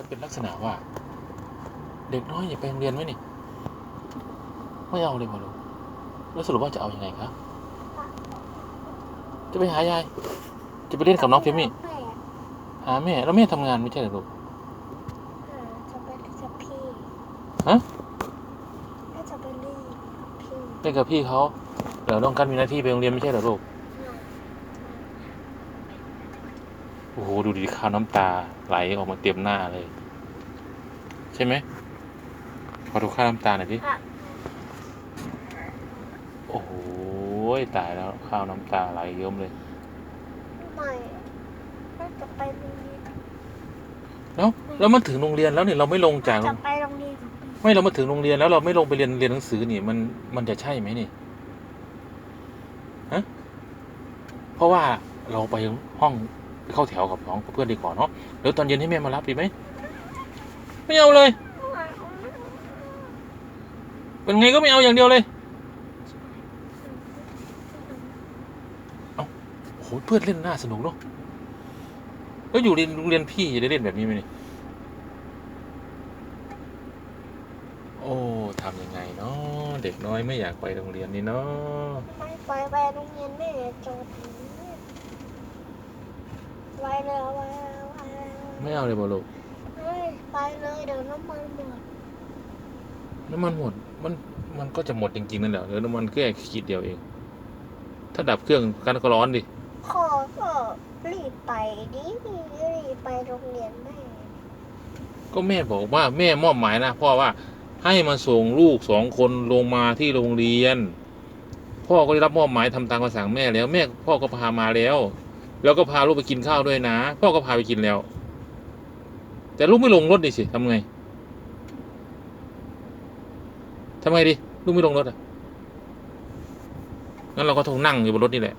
จะเป็นลักษณะว่า เด็กน้อยอย่าไปโรงเรียนไหมนี่ไม่เอาเลยมาลูกแล้วสรุปว่าจะเอาอยัางไงครับจะไปหายาย จะไปเล่นกับน้องเพมี่แม่หาแม่แล้วแม่ทำงานไม่ใช่เหรอลูกเออจะไปกับพี่ฮะก็จะไปเล่นกับพี่เล่นกับพี่เขาเดี๋ยวน้องกันมีหน้าที่ไปโรงเรียนไม่ใช่เหรอลูก โอ้โห ดูดิข้าวน้ำตาไหลออกมาเต็มหน้าเลย ใช่ไหมขอดูข้าวน้ำตาหน่อยดิอะโอ้โหตายแล้วข้าวน้ำตาไหลเยิ้มเลยไม่ก็จะไปโรงเรียนแล้วแล้วมันถึงโรงเรียนแล้วเนี่ยเราไม่ลงจากโรจะงไปโรงเรียนกับพี่ไม่เรามาถึงโรงเรียนแล้วเราไม่ลงไปเรียนเรียนหนังสือนี่มันมันจะใช่ไหมนี่ฮะเพราะว่าเราไปห้องไป เข้าแถวกับน้องเพื่อนดีกว่าเนาะเดี๋ยวตอนเย็นให้แม่มารับดีไหมไม่เอาเลย เป็นไงก็ไม่เอาอย่างเดียวเลยโอ้โหเพื่อนเล่นน่าสนุกเนาะแล้วอยู่เรียนโรงเรียนพี่จะได้เล่นแบบนี้ไหมนี่โอ้ทำยังไงเนาะเด็กน้อยไม่อยากไปโรงเรียนนี่เนาะไม่ไปไปโรงเรียนแม่จบ ไปเลยไปเลยไปเลยไม่เอาเลยบอลูกเฮ้ยไปเลยเดี๋ยวน้ำมันหมดน้ำมันหมด มันมันก็จะหมดจริงๆนั่นแหละเดี๋ยวน้ำมันแค่ขีดเดียวเอง ถ้าดับเครื่องกันก็ร้อนดิขอก็รีบไปดิรีบไปโรงเรียนแม่ก็แม่บอกว่าแม่มอบหมายนะพ่อว่าให้มาส่งลูกสองคนลงมาที่โรงเรียน พ่อก็ได้รับมอบหมายทำตามคำสั่งแม่แล้ว แม่พ่อก็พามาแล้ว แล้วก็พาลูกไปกินข้าวด้วยนะพ่อก็พาไปกินแล้ว แต่ลูกไม่ลงรถดิสิทำไงทำไงดิลูกไม่ลงรถอะงั้นเราก็ทงนั่งอยู่บนรถนี่แหละ